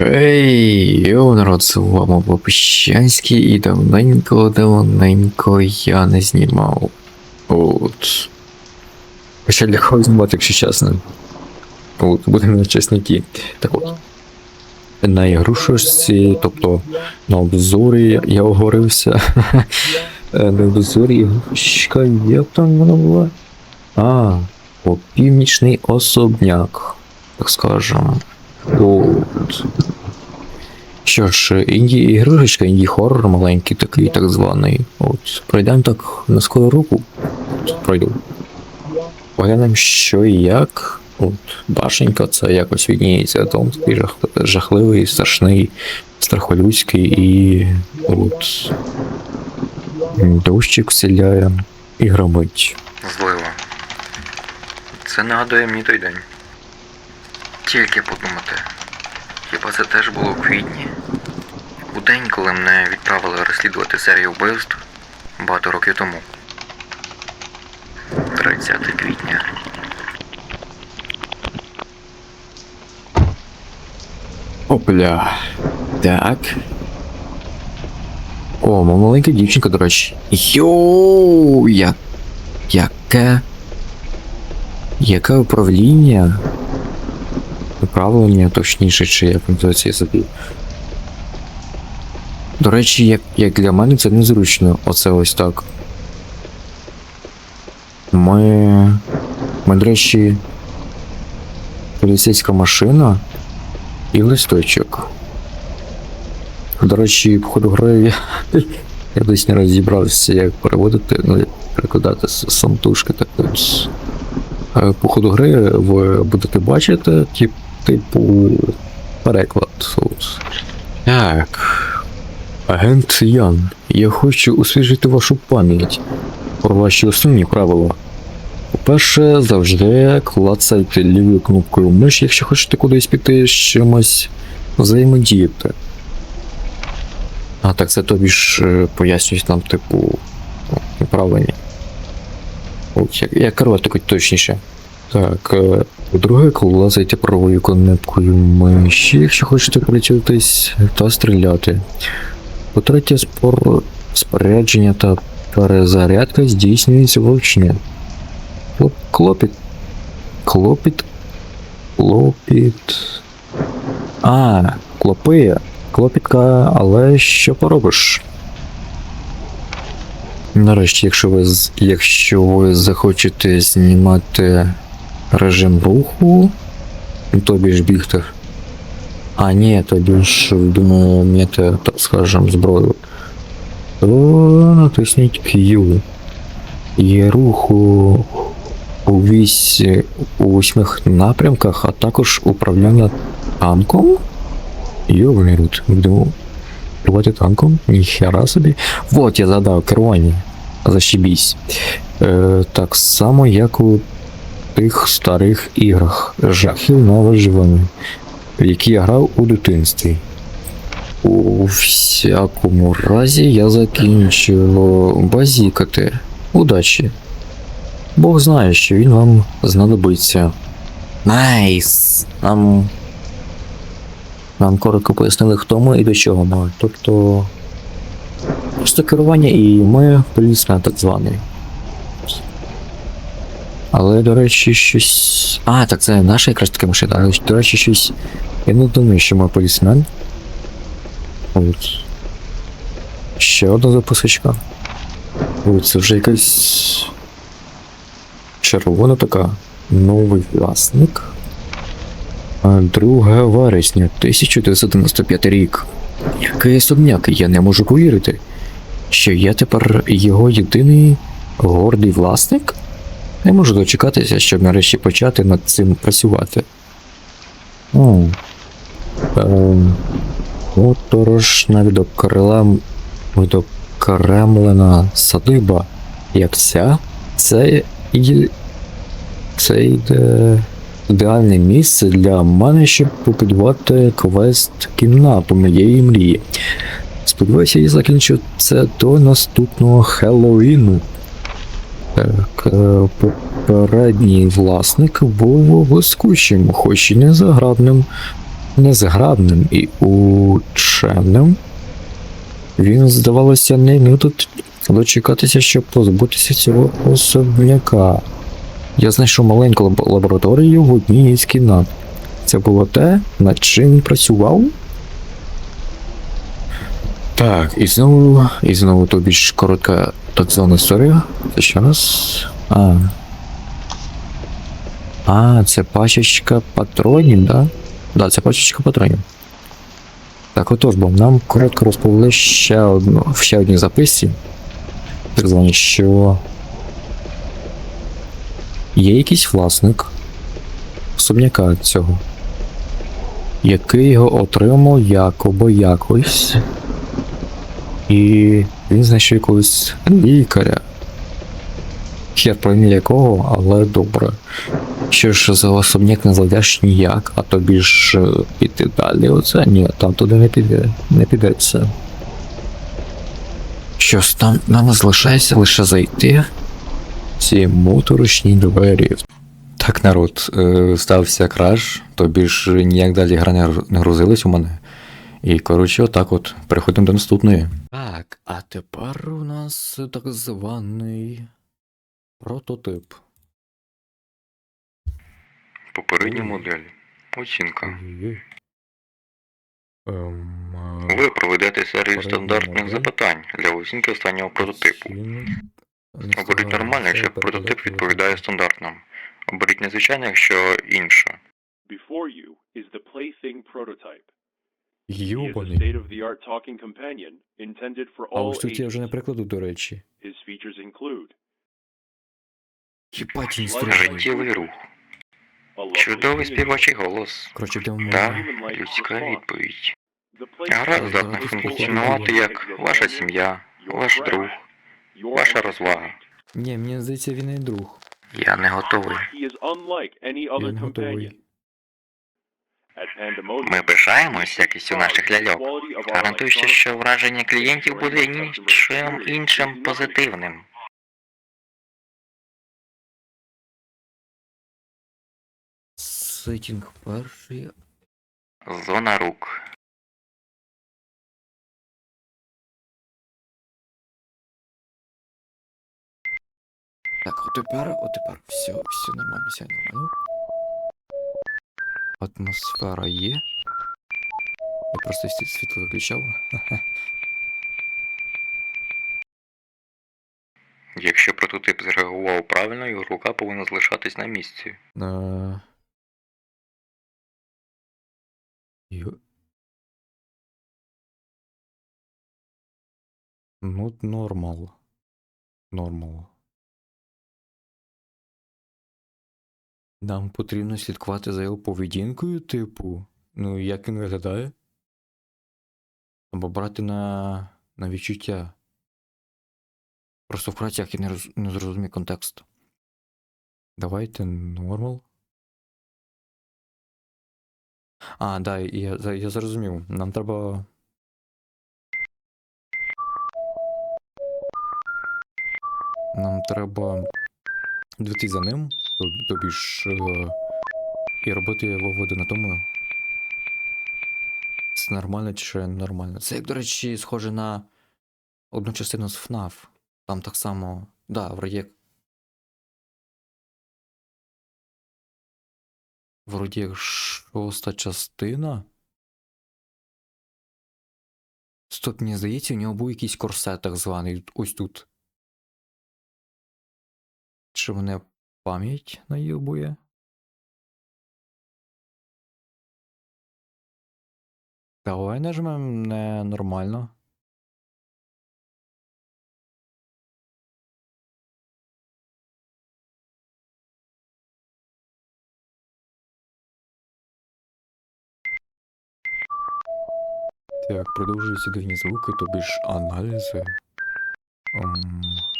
Ей, йо, народ, з вами Попищанський і давненько, давненько я не знімав. От. Хоча для кого знімати, якщо чесно. От, будемо чесноті. Так от. На ігрушечці, тобто на обзорі я оговорився. На обзорі ігрушечка, як там вона була? А, о, північний особняк, так скажемо. От. Що ж, інді ігрушечка, інді хоррор маленький такий, так званий. От. Пройдемо так на скору руку. Пройду. Поглянемо, що і як. От, башенька це якось відніється, тому такий жах, жахливий, страшний, страхолюдський і от дощик вселяє і громить. Злива. Це нагадує мені той день. Тільки подумати. Хіба це теж було у квітні? У день, коли мене відправили розслідувати серію вбивств багато років тому. 30 квітня. Опля. Так. О, ма- маленька дівчинка, до речі. Йоу, як... Яке... Яке управління? Управлення, точніше, чи як називається забув. До речі, як, як для мене це незручно. Оце ось так. Ми. Ми, до речі. Поліцейська машина і листочок. До речі, по ходу гри я, я десь не розібрався, як переводити, ну, як перекладати з так. Е, По ходу гри ви будете бачити, тип, типу, переклад. От. Так. Агент Ян, я хочу освіжити вашу пам'ять про ваші основні правила. По-перше, завжди клацайте лівою кнопкою миші, якщо хочете кудись піти з чимось взаємодіяти. А так це тобі ж е, пояснюють нам, типу, ну, управлення. От, як, як керувати точніше. Так, е, по-друге, клацайте правою кнопкою миші, якщо хочете прицілитись та стріляти. По-третє, спор... спорядження та перезарядка здійснюється вручну. Клоп... Клопіт. Клопіт. Клопіт. А, клопи. Клопітка, але що поробиш? Нарешті, якщо ви, якщо ви захочете знімати режим руху, ну, тобі ж бігти. А, ні, тобі ж думаю, м'яти, так скажем, зброю. То натисніть Q. Є руху у вісь у восьмих напрямках, а також управління танком. Йовний рут, будемо керувати танком, ніхера собі. Вот я задав керування. Зашибісь. Е, так само, як у тих старих іграх жахів на виживання, в які я грав у дитинстві. У всякому разі я закінчу базікати. Удачі. Бог знає, що він вам знадобиться. Найс! Нам. Нам коротко пояснили, хто ми і до чого ми. Тобто. Просто керування і ми полісмен так званий. Але, до речі, щось. А, так це наша якраз така машина. Але, до речі, щось. Я не думаю, що ми полісмен. От. Ще одна записочка. От, це вже якась. Червона така. Новий власник. А, 2 вересня 1995 рік. Який особняк, я не можу повірити, що я тепер його єдиний гордий власник? Не можу дочекатися, щоб нарешті почати над цим працювати. О. Ем, моторошна відокрилем садиба, як ця, це і це йде ідеальне місце для мене, щоб побудувати квест кімнату моєї мрії. Сподіваюся, я закінчу це до наступного Хеллоуіну. Так, е, попередній власник був блискучим, хоч і не заграбним. і ученим, він, здавалося, не міг дочекатися, щоб позбутися цього особняка. Я знайшов маленьку лаб- лабораторію в одній із кімнат. Це було те, над чим працював? Так, і знову, і знову то більш коротка так звана історія. Це ще раз. А. А, це пачечка патронів, да? Да, це пачечка патронів. Так, отож, бо нам коротко розповіли ще одну, в ще одній записці. Так звані, що. Є якийсь власник особняка цього, який його отримав якоби якось. І він знайшов якогось лікаря. Хер пойми якого, але добре. Що ж за особняк не зайдеш ніяк, а тобі ж піти далі. Оце ні, там туди не піде, не підеться. Що ж, там нам залишається лише зайти в ці моторошні двері. Так, народ, е, стався краш, тобі ж ніяк далі гра не грузилась у мене. І коротше, отак от, переходимо до наступної. Так, а тепер у нас так званий прототип. Попередня Ой. модель. Оцінка. Ем, Ви проведете серію стандартних модель. запитань для оцінки останнього прототипу. Оберіть нормально, якщо прототип відповідає стандартним. Оберіть незвичайно, якщо інше. Before you is the Plaything prototype. For А ось тут я вже не прикладу, до речі. Features він Життєвий рух. Чудовий співочий голос. Коротше, йдемо. Та людська відповідь. Гра здатна функціонувати як ваша сім'я, ваш друг, ваша розвага. Ні, мені здається, він не друг. Я не готовий. Я не готовий. Ми пишаємось we якістю наших ляльок. electronic що враження клієнтів буде нічим іншим позитивним. Сетінг перший. Зона рук. Так, от тепер, от тепер. Все, все нормально, все нормально. Атмосфера є. Я просто світло виключав. Якщо прототип зреагував правильно, його рука повинна залишатись на місці. Е, Йо. Ну, нормал. Нормал. Нам потрібно слідкувати за його поведінкою, типу. Ну, як він виглядає? Або брати на, на відчуття. Просто вкратце, як я не, роз, не зрозумів контекст. Давайте нормал. А, да, я, за- я зрозумів. Нам треба. Нам треба дивитися за ним, тобі ж. е, І робити виводи на тому. Це нормально чи нормально. Це, як, до речі, схоже на одну частину з FNAF. Там так само. Да, вроді. Вроді шоста частина. Стоп, мені здається, у нього був якийсь корсет так званий ось тут. Чи мене пам'ять наїбує? Давай нажмем не нормально. Так, продовжуються дивні звуки, тобі ж аналізи. Ем...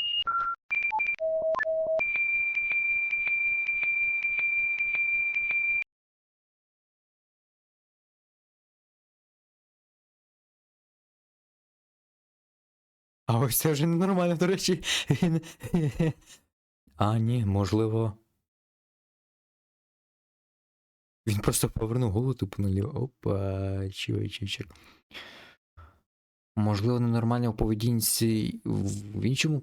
А ось це вже ненормально, до речі. А, ні, можливо. Він просто повернув голову тупо наліво. Опа, чувачі. Можливо, ненормально в поведінці в іншому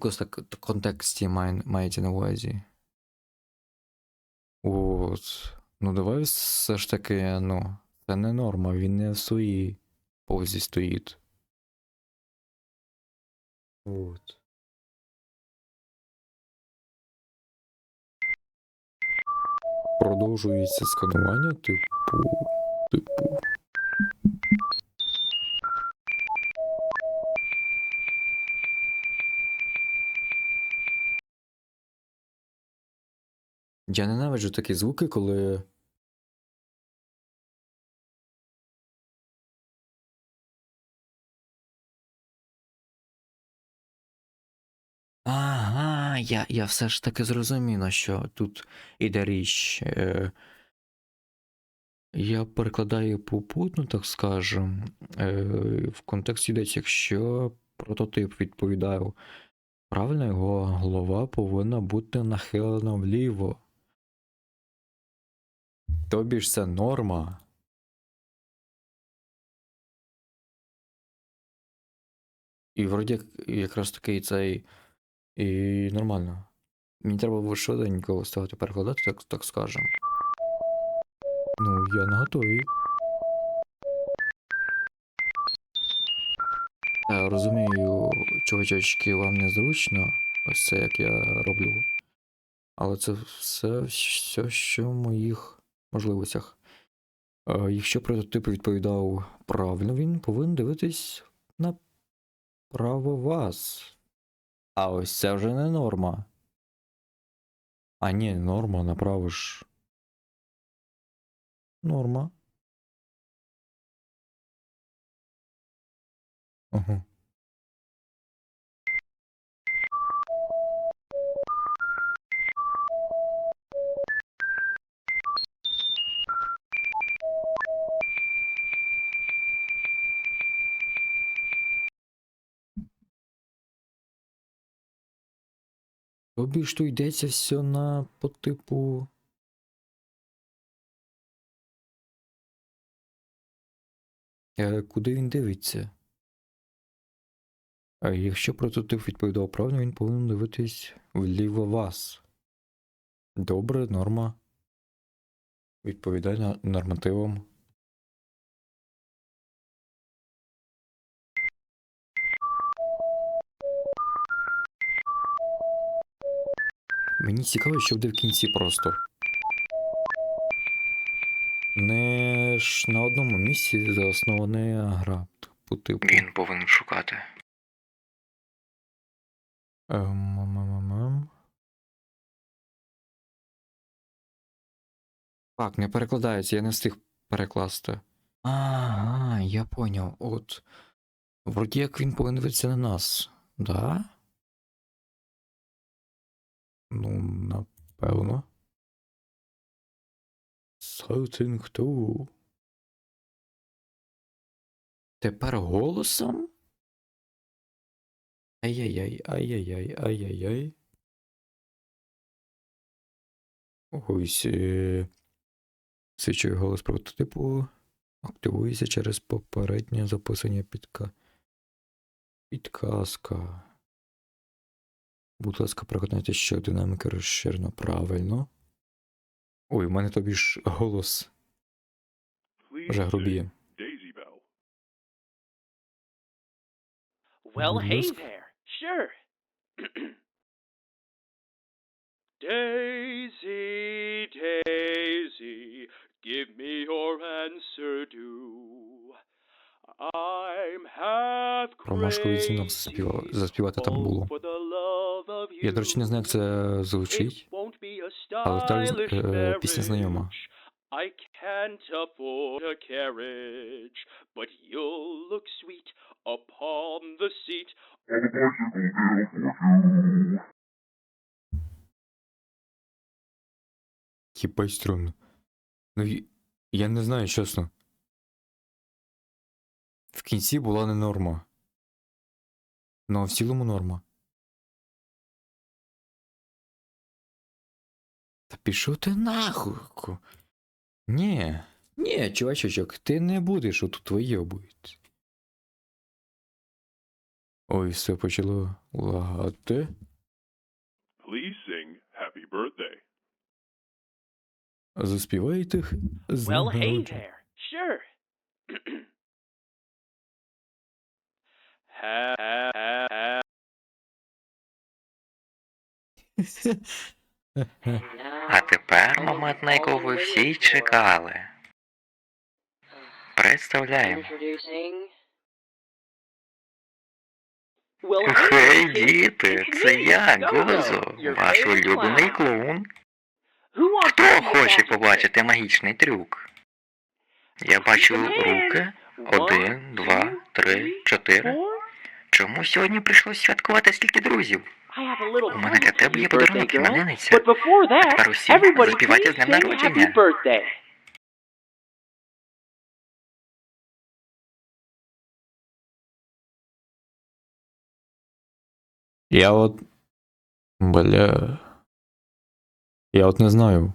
контексті має, маєте на увазі. От. Ну, давай все ж таки, ну, це не норма, він не в своїй позі стоїть. От. Продовжується сканування, типу. Типу. Я ненавиджу такі звуки, коли. Я, я все ж таки зрозуміла, що тут іде річ. Е, я перекладаю попутно, так скажем. Е, в контексті йдеться, якщо прототип відповідає правильно, його голова повинна бути нахилена вліво. Тобі ж це норма. І вроді якраз таки цей. І нормально. Мені треба було швиденько ставити перекладати, так, так скажем. Ну, я на готові. Я розумію, чувачочки, вам незручно. Ось це як я роблю. Але це все, все що в моїх можливостях. Е, Якщо прототип відповідав правильно, він повинен дивитись направо вас. А ось це вже не норма. А ні, норма, направо ж. Норма. Ага. Ж то йдеться все на по типу. Е, куди він дивиться? Якщо прототип відповідав правильно, він повинен дивитись вліво вас. Добре, норма. Відповідай на нормативам. Мені цікаво, що буде в кінці просто. Не ж на одному місці заоснована гра. По типу. Він повинен шукати. Ем. Так, не перекладається, я не встиг перекласти. Ага, я поняв. От. Вроді як він повинен дивитися на нас, да? Ну, напевно. Something to. Тепер голосом? Ай-яй-яй, ай-яй-яй, ай-яй-яй. Ось. Е... Свічує голос прототипу. Активується через попереднє записання підка... підказка. Будь ласка, переконайтеся, що динаміка розширена правильно. Ой, у мене тобі ж голос вже грубіє. Daisy Well, hey there. Sure. Daisy, Daisy, give me your answer due. I'm half Ромашковий crazy. дзвінок заспівав, заспівати там було. for the love of Я, до речі, не знаю, як це звучить. It won't be але так, е, пісня знайома. I can't afford a carriage, but you'll look sweet upon the seat. Хіба струнно. Ну, я не знаю, чесно. В кінці була не норма. Ну, а в цілому норма. Та пішов ти нахуй. Ні. Ні, чувачочок, ти не будеш отут твої будуть. Ой, все почало лагати. Please sing Happy Birthday. Заспівайте Well, hey there. Sure. А тепер момент, на якого ви всі чекали. Представляємо. Хей, діти, це я, Гозо, ваш улюблений клоун. Хто хоче побачити магічний трюк? Я бачу руки. Один, два, три, чотири. Чому сьогодні прийшлось святкувати стільки друзів? У мене для тебе є подарунок, іменинниця. Тепер усі заспівайте з днем народження. Я от. Бля. Я от не знаю.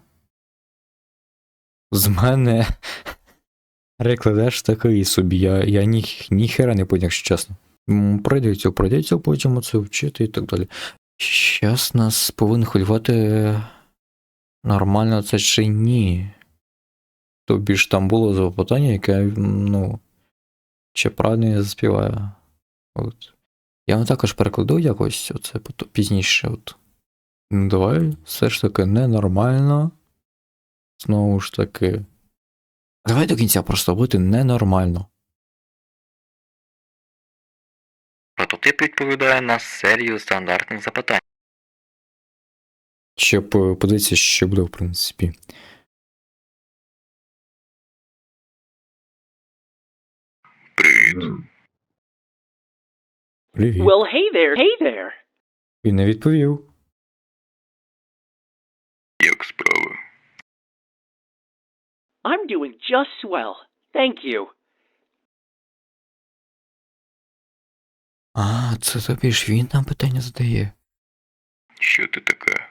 З мене. Рекладеш такий собі. Я, я ні, ніхера не поняв, якщо чесно. М, Пройдеться, пройдеться, потім це вчити і так далі. Щас нас повинен хвилювати нормально це чи ні. Тобі ж там було запитання, яке, ну. Чи правильно я заспіваю. От. Я вам також перекладу якось оце пізніше. От. Ну, давай, все ж таки ненормально. Знову ж таки. Давай до кінця просто бути ненормально. Прототип відповідає на серію стандартних запитань. Щоб е, подивитися, що буде, в принципі. Привіт. Привіт. Well, hey there. Hey there. Він не відповів. Як справи? I'm doing just swell. Thank you. А, це тобі ж він нам питання задає. Що ти таке?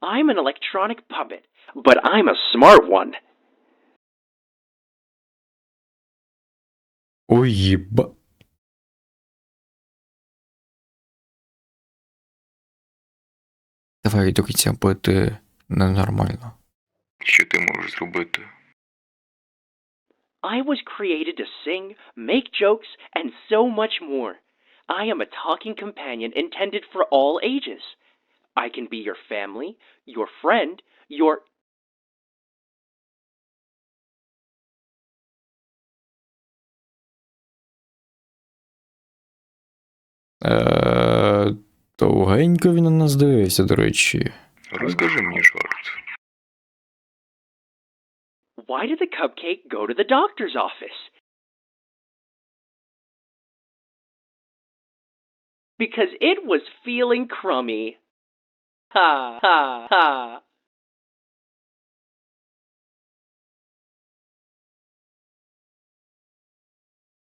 I'm an electronic puppet, but I'm a smart one. Ой, єба. Давай до кінця бути ненормально. Що ти можеш зробити? I was created to sing, make jokes, and so much more. I am a talking companion intended for all ages. I can be your family, your friend, your. Е, довгенько він на нас дивився, до речі. Розкажи мені жарт. Why did the cupcake go to the doctor's office? Because it was feeling crummy. Ha ha ha.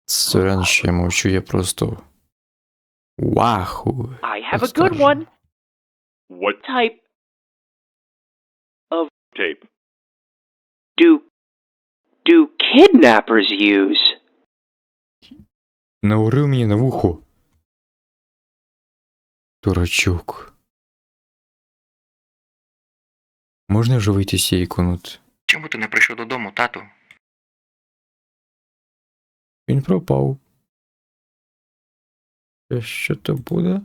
Сорян, що я мовчу, я просто. Ваху. I have a good one. What Type tape? do do kidnappers use? Не урив мені на вухо. Дурачок. Можна вже вийти з цієї комнати? Чому ти не прийшов додому, тату? Він пропав. Е, Що то буде?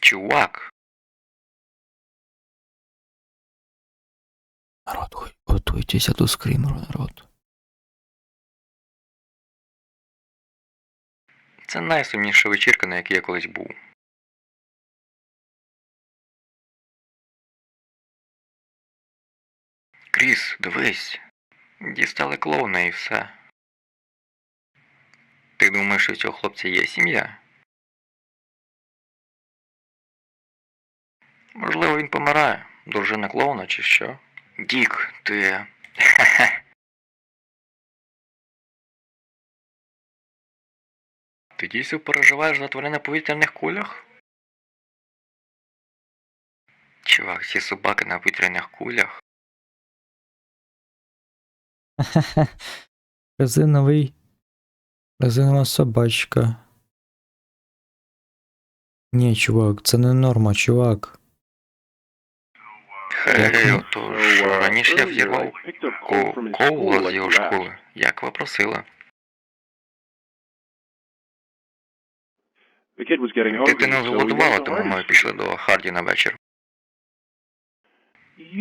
Чувак, Народ, готуйтеся до скримеру, народ. це найсумніша вечірка, на якій я колись був. Кріс, дивись. Дістали клоуна і все. Ти думаєш, що у цього хлопця є сім'я? Можливо, він помирає. Дружина клоуна чи що? Дік, ти. Ти дійсно переживаєш за тварини на повітряних кулях? Чувак, ці собаки на повітряних кулях. Резиновий. Резинова собачка. Ні, чувак, це не норма, чувак. Хей, Дякую. отож, So, uh, раніше я earlier I взірвав picked up Cole ко- from his коула з його школи, як ви getting Дитина зголодувала, тому ми пішли до Харді на вечір.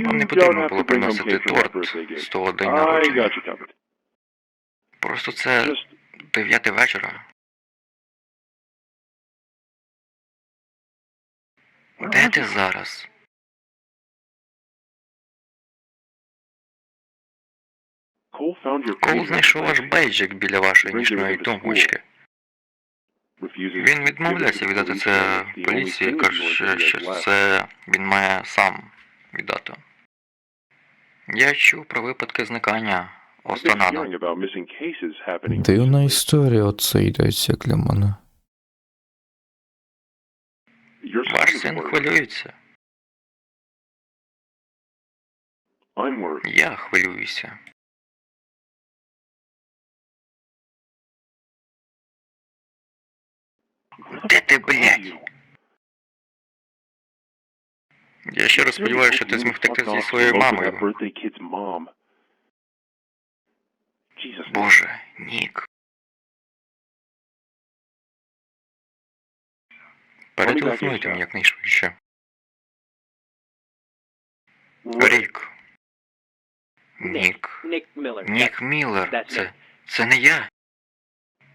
Вам не потрібно було приносити торт з того день народження. Просто це дев'яте вечора. Де ти зараз? Page знайшов ваш бейджик біля вашої нічної тумбочки. Він відмовляється віддати це поліції, каже, що це він має сам віддати. Я чув про випадки зникання Останада. Дивна історія оце йдеться для мене. Ваш син хвилюється. Я хвилююся. Де ти, fuck блядь? Я щиро сподіваюся, що ти зміг втекти зі своєю мамою. Birthday kid's mom. Jesus. Боже, Нік. Перетелефонуйте мені якнайшвидше. Рік. Нік. Miller. Нік Міллер. Це. Це не я.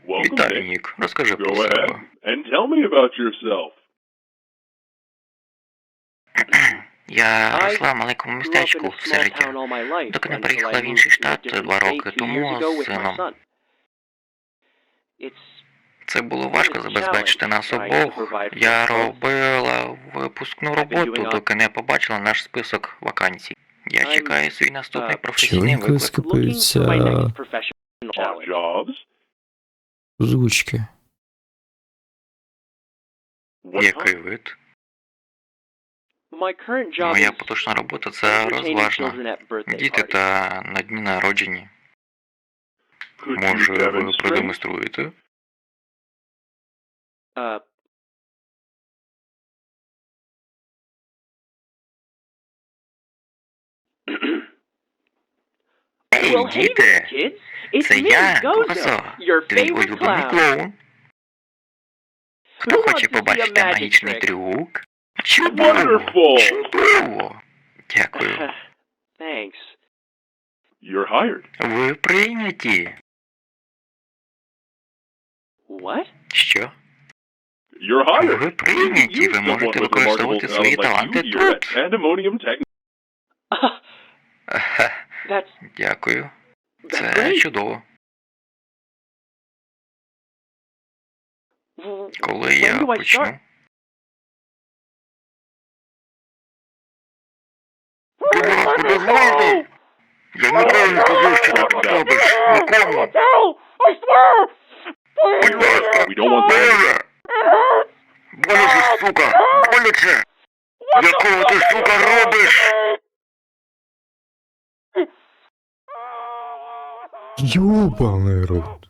Вітаю, Нік. Розкажи про себе. and tell me about yourself. Я росла в маленькому містечку все життя. Доки не I в інший штат два роки тому з сином. Це було важко забезпечити нас обох. Я робила випускну роботу, доки не побачила наш список вакансій. Я чекаю свій наступний uh, професійний виклик. What Який вид? Моя поточна робота це розважна. Діти та на дні народжені. Може, ви продемонструєте? Ей, well, hey there, діти! Це я, Гозо, твій улюблений клоун. Хто хоче wants to see a побачити магічний трюк? Чудово! Wonderful! Чудово! Дякую. Thanks. You're hired. Ви прийняті. What? Що? You're hired. Ви прийняті, ви можете використовувати свої таланти тут. Pandemonium Дякую. Це чудово. Коли я почну? Я ніколи не скажу, що ти тут робиш. Нікому. Будь ласка. We don't want that. Боже. Боляче, сука. Боляче. Якого ти, сука, робиш? Ёбаный рот.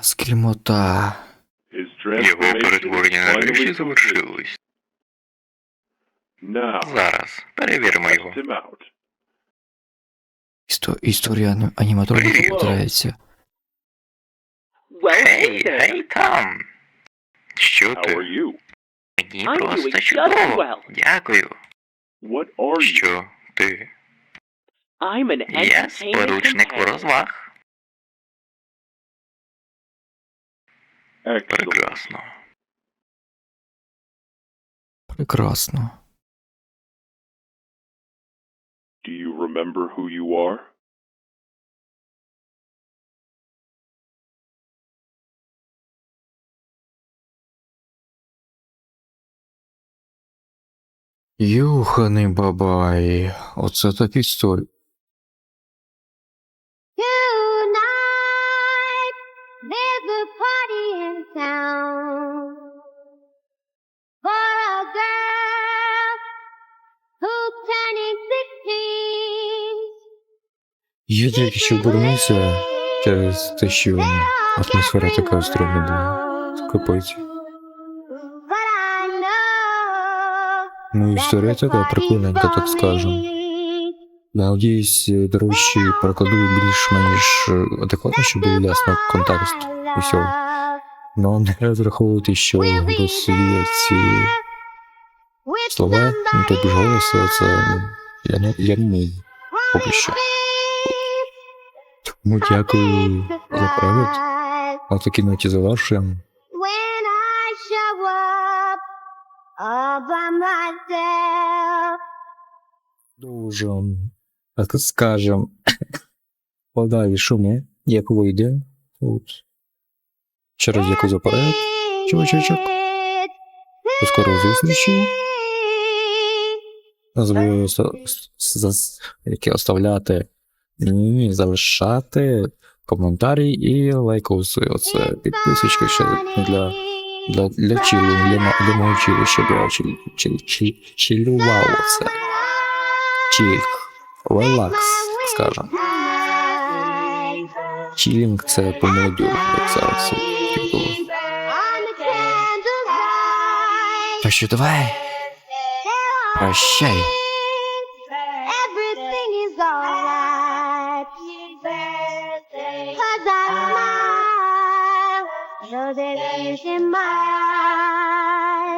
Скрімота. His Його transformation перетворення is нарешті finally complete. завершилось. Now, Зараз. Перевіримо його. Істо- історія ані- аніматроніки повторяється. There. гей там. Що How are ти? you? Мені I'm просто doing just чудово. well. Дякую. What are you? Що ти? I'm an Я entertainment споручник companion. розваг. Excellent. Прекрасно. Прекрасно. Do you remember who you are? Юханий бабай. Оце так історія. Я тільки що обернувся через те, що атмосфера така стрімна була. Капець. Ну, that історія така прикольненька, так скажем. for me. Надіюсь, до речі, перекладу більш-менш адекватно, щоб було ясно контекст усього. Ну, не розраховувати, що голосові ці слова, ну тобто ж голоси, це ну, я не я не поки що. Тому дякую за перегляд. На такій ноті завершуємо. When I show up all by myself. Дуже, так скажем, подалі шуми, як вийде. От. Ще раз дякую за перегляд. Чувачочок. До скорої зустрічі. Назву які оставляти, ні, залишати коментарі і лайкоси. Оце підписочка ще для, для, для чилу, для, для мого чилу, щоб я чил, чил, чил, чилював оце. Чиль. Релакс, скажем. Чилінг це по молодю, як зараз. Так що давай, прощай. Is my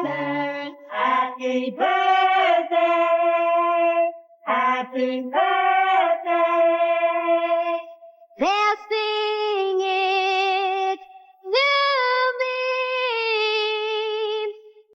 eyes. Happy birthday. Happy birthday.